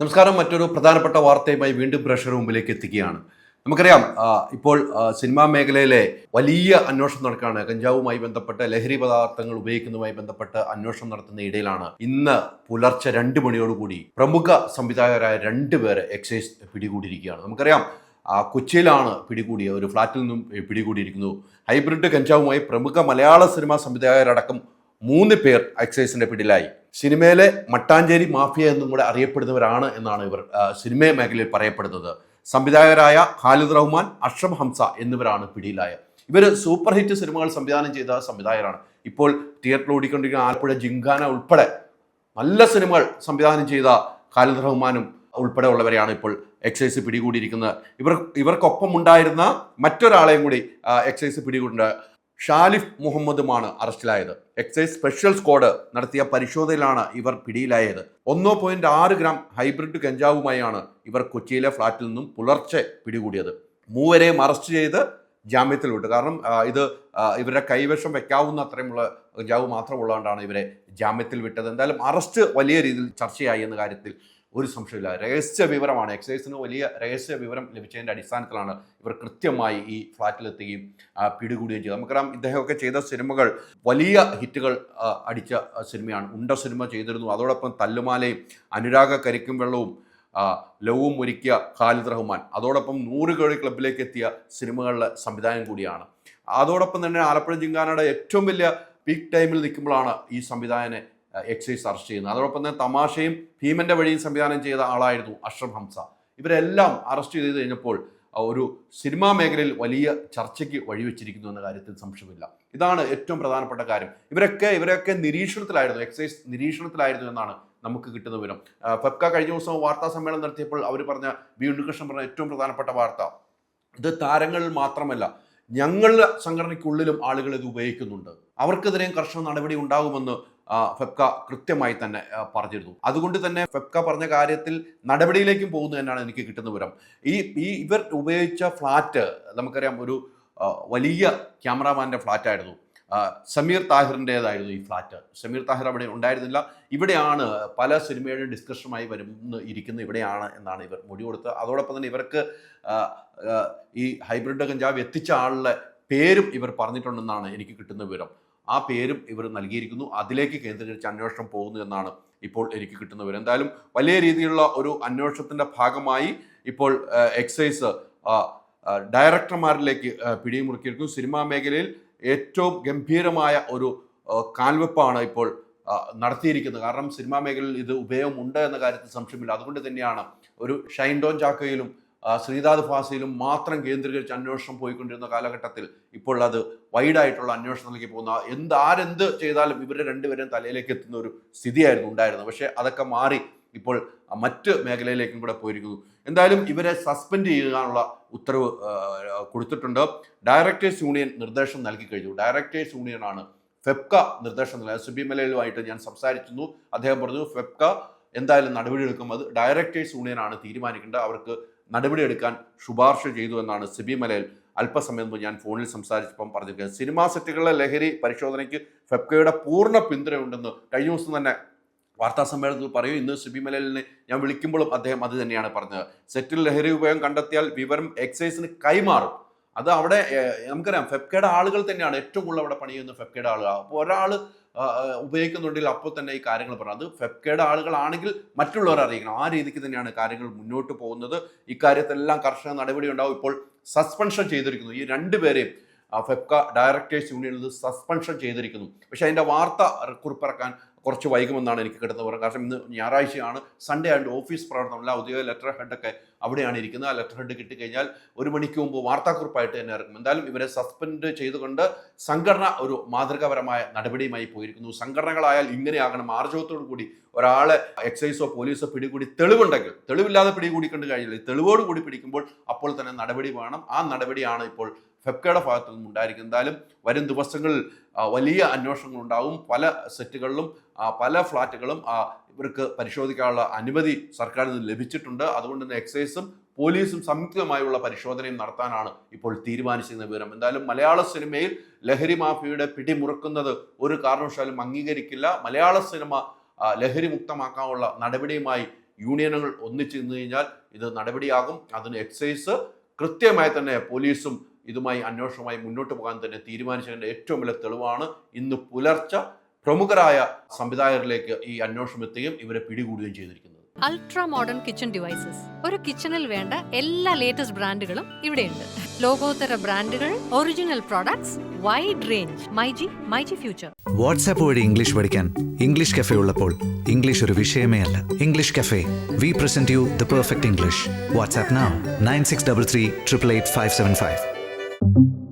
നമസ്കാരം. മറ്റൊരു പ്രധാനപ്പെട്ട വാർത്തയുമായി വീണ്ടും പ്രേക്ഷകർ മുമ്പിലേക്ക് എത്തിക്കുകയാണ് നമുക്കറിയാം ഇപ്പോൾ സിനിമാ മേഖലയിലെ വലിയ അന്വേഷണം നടക്കുകയാണ്. കഞ്ചാവുമായി ബന്ധപ്പെട്ട് ലഹരി പദാർത്ഥങ്ങൾ ഉപയോഗിക്കുന്നതുമായി ബന്ധപ്പെട്ട് അന്വേഷണം നടത്തുന്ന ഇടയിലാണ് ഇന്ന് പുലർച്ചെ രണ്ട് മണിയോടുകൂടി പ്രമുഖ സംവിധായകരായ രണ്ടുപേരെ എക്സൈസ് പിടികൂടിയിരിക്കുകയാണ്. നമുക്കറിയാം കൊച്ചിയിലാണ് പിടികൂടിയ ഒരു ഫ്ളാറ്റിൽ നിന്നും പിടികൂടിയിരിക്കുന്നു. ഹൈബ്രിഡ് കഞ്ചാവുമായി പ്രമുഖ മലയാള സിനിമാ സംവിധായകരടക്കം മൂന്ന് പേർ എക്സൈസിന്റെ പിടിയിലായി. സിനിമയിലെ മട്ടാഞ്ചേരി മാഫിയ എന്നും കൂടെ അറിയപ്പെടുന്നവരാണ് എന്നാണ് ഇവർ സിനിമ മേഖലയിൽ പറയപ്പെടുന്നത്. സംവിധായകരായ ഖാലിദ് റഹ്മാൻ അഷ്റം ഹംസ എന്നിവരാണ് പിടിയിലായ ഇവർ സൂപ്പർ ഹിറ്റ് സിനിമകൾ സംവിധാനം ചെയ്ത സംവിധായകരാണ്. ഇപ്പോൾ തിയേറ്ററിൽ ഓടിക്കൊണ്ടിരിക്കുന്ന ആലപ്പുഴ ജിങ്കാന ഉൾപ്പെടെ നല്ല സിനിമകൾ സംവിധാനം ചെയ്ത ഖാലിദ് റഹ്മാനും ഉൾപ്പെടെ ഉള്ളവരെയാണ് ഇപ്പോൾ എക്സൈസ് പിടികൂടിയിരിക്കുന്നത്. ഇവർ ഇവർക്കൊപ്പം ഉണ്ടായിരുന്ന മറ്റൊരാളെയും കൂടി എക്സൈസ് പിടികൂടിണ്ട് ഷാലിഫ് മുഹമ്മദുമാണ് അറസ്റ്റിലായത്. എക്സൈസ് സ്പെഷ്യൽ സ്ക്വാഡ് നടത്തിയ പരിശോധനയിലാണ് ഇവർ പിടിയിലായത്. ഒന്നോ പോയിന്റ് ആറ് ഗ്രാം ഹൈബ്രിഡ് കഞ്ചാവുമായാണ് ഇവർ കൊച്ചിയിലെ ഫ്ളാറ്റിൽ നിന്നും പുലർച്ചെ പിടികൂടിയത്. മൂവരെയും അറസ്റ്റ് ചെയ്ത് ജാമ്യത്തിൽ വിട്ടു കാരണം ഇത് ഇവരുടെ കൈവശം വെക്കാവുന്ന അത്രയുമുള്ള കഞ്ചാവ് മാത്രമുള്ളതുകൊണ്ടാണ് ഇവരെ ജാമ്യത്തിൽ വിട്ടത്. എന്തായാലും അറസ്റ്റ് വലിയ രീതിയിൽ ചർച്ചയായി എന്ന കാര്യത്തിൽ ഒരു സംശയമില്ല രഹസ്യ വിവരമാണ്. എക്സൈസിന് വലിയ രഹസ്യ വിവരം ലഭിച്ചതിന്റെ അടിസ്ഥാനത്തിലാണ് ഇവർ കൃത്യമായി ഈ ഫ്ലാറ്റിലെത്തുകയും പിടികൂടുകയും ചെയ്തത്. നമുക്കറിയാം ഇദ്ദേഹമൊക്കെ ചെയ്ത സിനിമകൾ വലിയ ഹിറ്റുകൾ അടിച്ച സിനിമയാണ്. ഉണ്ട സിനിമ ചെയ്തിരുന്നു. അതോടൊപ്പം തല്ലുമാലയും അനുരാഗ കരിക്കും വെള്ളവും ലവും ഒരുക്കിയ ഖാലിദ് റഹ്മാൻ. അതോടൊപ്പം നൂറ് കോടി ക്ലബിലേക്ക് എത്തിയ സിനിമകളിലെ സംവിധാനം കൂടിയാണ്. അതോടൊപ്പം തന്നെ ആലപ്പുഴ ജിങ്കാനയുടെ ഏറ്റവും വലിയ പീക്ക് ടൈമിൽ നിൽക്കുമ്പോഴാണ് ഈ സംവിധായകനെ എക്സൈസ് അറസ്റ്റ് ചെയ്യുന്നത്. അതോടൊപ്പം തന്നെ തമാശയും ഭീമന്റെ വഴിയും സംവിധാനം ചെയ്ത ആളായിരുന്നു അഷ്റഫ് ഹംസ. ഇവരെല്ലാം അറസ്റ്റ് ചെയ്ത് കഴിഞ്ഞപ്പോൾ ഒരു സിനിമാ മേഖലയിൽ വലിയ ചർച്ചയ്ക്ക് വഴിവെച്ചിരിക്കുന്നു എന്ന കാര്യത്തിൽ സംശയമില്ല. ഇതാണ് ഏറ്റവും പ്രധാനപ്പെട്ട കാര്യം. ഇവരൊക്കെ ഇവരൊക്കെ നിരീക്ഷണത്തിലായിരുന്നു എക്സൈസ് നിരീക്ഷണത്തിലായിരുന്നു എന്നാണ് നമുക്ക് കിട്ടുന്ന വിവരം. ആ, കഴിഞ്ഞ ദിവസം വാർത്താ സമ്മേളനം നടത്തിയപ്പോൾ അവർ പറഞ്ഞ ബി ഉണ്ണികൃഷ്ണൻ പറഞ്ഞ ഏറ്റവും പ്രധാനപ്പെട്ട വാർത്ത. ഇത് താരങ്ങളിൽ മാത്രമല്ല ഞങ്ങളുടെ സംഘടനയ്ക്കുള്ളിലും ആളുകൾ ഇത് ഉപയോഗിക്കുന്നുണ്ട്. അവർക്കെതിരെയും കർശന നടപടി ഉണ്ടാകുമെന്ന് ആ, ഫെഫ്ക കൃത്യമായി തന്നെ പറഞ്ഞിരുന്നു. അതുകൊണ്ട് തന്നെ ഫെബ്ക പറഞ്ഞ കാര്യത്തിൽ നടപടിയിലേക്കും പോകുന്നു എന്നാണ് എനിക്ക് കിട്ടുന്ന വിവരം. ഈ ഈ ഇവർ ഉപയോഗിച്ച ഫ്ലാറ്റ് നമുക്കറിയാം ഒരു വലിയ ക്യാമറാമാന്റെ ഫ്ലാറ്റായിരുന്നു. സമീർ താഹിറിന്റേതായിരുന്നു ഈ ഫ്ലാറ്റ്. സമീർ താഹിർ അവിടെ ഉണ്ടായിരുന്നില്ല. ഇവിടെയാണ് പല സിനിമയുടെ ഡിസ്കഷനുമായി വരുന്ന ഇരിക്കുന്ന ഇവിടെയാണ് എന്നാണ് ഇവർ മൊഴി കൊടുത്തത്. അതോടൊപ്പം തന്നെ ഇവർക്ക് ഈ ഹൈബ്രിഡ് കഞ്ചാവ് എത്തിച്ച ആളുടെ പേരും ഇവർ പറഞ്ഞിട്ടുണ്ടെന്നാണ് എനിക്ക് കിട്ടുന്ന വിവരം. ആ പേരും ഇവർ നൽകിയിരിക്കുന്നു. അതിലേക്ക് കേന്ദ്രീകരിച്ച് അന്വേഷണം പോകുന്നു എന്നാണ് ഇപ്പോൾ എനിക്ക് കിട്ടുന്ന വിവരം എന്തായാലും വലിയ രീതിയിലുള്ള ഒരു അന്വേഷണത്തിന്റെ ഭാഗമായി ഇപ്പോൾ എക്സൈസ് ഡയറക്ടർമാരിലേക്ക് പിടിമുറുക്കിയിരിക്കുന്നു. സിനിമാ മേഖലയിൽ ഏറ്റവും ഗംഭീരമായ ഒരു കാൽവെപ്പാണ് ഇപ്പോൾ നടത്തിയിരിക്കുന്നത്. കാരണം സിനിമാ മേഖലയിൽ ഇത് ഉപയോഗമുണ്ട് എന്ന കാര്യത്തിൽ സംശയമില്ല. അതുകൊണ്ട് തന്നെയാണ് ഒരു ഷൈൻ ഡോൺ ചാക്കയിലും ശ്രീനാഥ് ഫാസിയിലും മാത്രം കേന്ദ്രീകരിച്ച് അന്വേഷണം പോയിക്കൊണ്ടിരുന്ന കാലഘട്ടത്തിൽ ഇപ്പോൾ അത് വൈഡായിട്ടുള്ള അന്വേഷണത്തിലേക്ക് പോകുന്ന എന്ത് ആരെന്ത് ചെയ്താലും ഇവരുടെ രണ്ടുപേരും തലയിലേക്ക് എത്തുന്ന ഒരു സ്ഥിതിയായിരുന്നു ഉണ്ടായിരുന്നത്. പക്ഷേ അതൊക്കെ മാറി ഇപ്പോൾ മറ്റ് മേഖലയിലേക്കും കൂടെ പോയിരിക്കുന്നു. എന്തായാലും ഇവരെ സസ്പെൻഡ് ചെയ്യാനുള്ള ഉത്തരവ് കൊടുത്തിട്ടുണ്ട്. ഡയറക്ടേഴ്സ് യൂണിയൻ നിർദ്ദേശം നൽകി കഴിഞ്ഞു. ഡയറക്ടേഴ്സ് യൂണിയനാണ് ഫെപ്ക നിർദ്ദേശം നൽകുന്നത് സുബി മലയിലുമായിട്ട് ഞാൻ സംസാരിച്ചിരുന്നു. അദ്ദേഹം പറഞ്ഞു ഫെപ്ക എന്തായാലും നടപടിയെടുക്കും. അത് ഡയറക്ടേഴ്സ് യൂണിയനാണ് തീരുമാനിക്കേണ്ടത്. അവർക്ക് നടപടിയെടുക്കാൻ ശുപാർശ ചെയ്തു എന്നാണ് സിബി മലയിൽ അല്പസമയം മുമ്പ് ഞാൻ ഫോണിൽ സംസാരിച്ചപ്പം പറഞ്ഞിരിക്കുന്നത്. സിനിമാ സെറ്റുകളിലെ ലഹരി പരിശോധനയ്ക്ക് ഫെപ്കയുടെ പൂർണ പിന്തുണയുണ്ടെന്ന് കഴിഞ്ഞ ദിവസം തന്നെ വാർത്താ സമ്മേളനത്തിൽ പറയും. ഇന്ന് സിബി മലയിലിന് ഞാൻ വിളിക്കുമ്പോഴും അദ്ദേഹം അത് തന്നെയാണ് പറഞ്ഞത്. സെറ്റിൽ ലഹരി ഉപയോഗം കണ്ടെത്തിയാൽ വിവരം എക്സൈസിന് കൈമാറും. അത് അവിടെ നമുക്കറിയാം ഫെപ്കയുടെ ആളുകൾ തന്നെയാണ് ഏറ്റവും കൂടുതൽ അവിടെ പണി ഫെപ്കയുടെ ആളുകൾ. അപ്പോൾ ഒരാൾ ഉപയോഗിക്കുന്നുണ്ടെങ്കിൽ അപ്പോൾ തന്നെ ഈ കാര്യങ്ങൾ പറഞ്ഞു അത് ഫെപ്കയുടെ ആളുകളാണെങ്കിൽ മറ്റുള്ളവർ അറിയിക്കണം. ആ രീതിക്ക് തന്നെയാണ് കാര്യങ്ങൾ മുന്നോട്ട് പോകുന്നത്. ഇക്കാര്യത്തിലെല്ലാം കർശന നടപടി ഉണ്ടാവും. ഇപ്പോൾ സസ്പെൻഷൻ ചെയ്തിരിക്കുന്നു. ഈ രണ്ടുപേരെയും ഫെപ്ക ഡയറക്ടേഴ്സ് യൂണിയനിൽ സസ്പെൻഷൻ ചെയ്തിരിക്കുന്നു. പക്ഷേ അതിന്റെ വാർത്ത കുറിപ്പിറക്കാൻ കുറച്ച് വൈകുമെന്നാണ് എനിക്ക് കിട്ടുന്ന വിവരം. കാരണം ഇന്ന് ഞായറാഴ്ചയാണ് സൺഡേ ആയതുകൊണ്ട് ഓഫീസ് പ്രവർത്തനമില്ല ഔദ്യോഗിക ലെറ്റർ ഹെഡൊക്കെ അവിടെയാണ് ഇരിക്കുന്നത്. ആ ലെറ്റർ ഹെഡ് കിട്ടിക്കഴിഞ്ഞാൽ ഒരു മണിക്ക് മുമ്പ് വാർത്താക്കുറിപ്പായിട്ട് തന്നെ ഇറങ്ങും. എന്തായാലും ഇവരെ സസ്പെൻഡ് ചെയ്തുകൊണ്ട് സംഘടന ഒരു മാതൃകാപരമായ നടപടിയുമായി പോയിരിക്കുന്നു. സംഘടനകളായാൽ ഇങ്ങനെയാകണം ആർജവത്തോടു കൂടി ഒരാളെ എക്സൈസോ പോലീസോ പിടികൂടി തെളിവുണ്ടെങ്കിൽ തെളിവില്ലാതെ പിടികൂടിക്കൊണ്ട് കണ്ടു കഴിഞ്ഞാൽ തെളിവോട് കൂടി പിടിക്കുമ്പോൾ അപ്പോൾ തന്നെ നടപടി വേണം. ആ നടപടിയാണ് ഇപ്പോൾ ഫെപ്കയുടെ ഭാഗത്തു നിന്നും ഉണ്ടായിരിക്കും. എന്തായാലും വരും ദിവസങ്ങളിൽ വലിയ അന്വേഷണങ്ങൾ ഉണ്ടാവും. പല സെറ്റുകളിലും പല ഫ്ലാറ്റുകളും ഇവർക്ക് പരിശോധിക്കാനുള്ള അനുമതി സർക്കാരിൽ നിന്ന് ലഭിച്ചിട്ടുണ്ട്. അതുകൊണ്ട് തന്നെ എക്സൈസും പോലീസും സംയുക്തമായുള്ള പരിശോധനയും നടത്താനാണ് ഇപ്പോൾ തീരുമാനിച്ചിരുന്ന വിവരം. എന്തായാലും മലയാള സിനിമയിൽ ലഹരി മാഫിയയുടെ പിടിമുറുക്കുന്നത് ഒരു കാരണവശാലും അംഗീകരിക്കില്ല. മലയാള സിനിമ ലഹരി മുക്തമാക്കാനുള്ള നടപടിയുമായി യൂണിയനുകൾ ഒന്നിച്ചു നിന്ന് കഴിഞ്ഞാൽ ഇത് നടപടിയാകും. അതിന് എക്സൈസ് കൃത്യമായി തന്നെ പോലീസും ഇതുമായി അന്വേഷണവുമായി മുന്നോട്ട് പോകാൻ തന്നെ തീരുമാനിച്ചതിന്റെ ഏറ്റവും വലിയ തെളിവാണ് ഇന്ന് പുലർച്ചെ പ്രമുഖരായ സംവിധായകരിലേക്ക് ഈ അന്വേഷണം എത്തുകയും ഇവരെ പിടികൂടുകയും ചെയ്തിരിക്കുന്നത്. അൾട്രാ മോഡേൺ കിച്ചൺ ഡിവൈസസ് ഒരു കിച്ചണിൽ വേണ്ട എല്ലാ ലേറ്റസ്റ്റ് ബ്രാൻഡുകളും ഇവിടെയുണ്ട്. ലോകോത്തര ബ്രാൻഡുകൾ original products wide range myG myG future WhatsApp വഴി ഇംഗ്ലീഷ് പഠിക്കാൻ ഇംഗ്ലീഷ് കഫേ ഉള്ളപ്പോൾ ഇംഗ്ലീഷ് ഒരു വിഷയമേ അല്ല. English cafe we present you the perfect English WhatsApp nine six double three triple eight five seven five Thank you.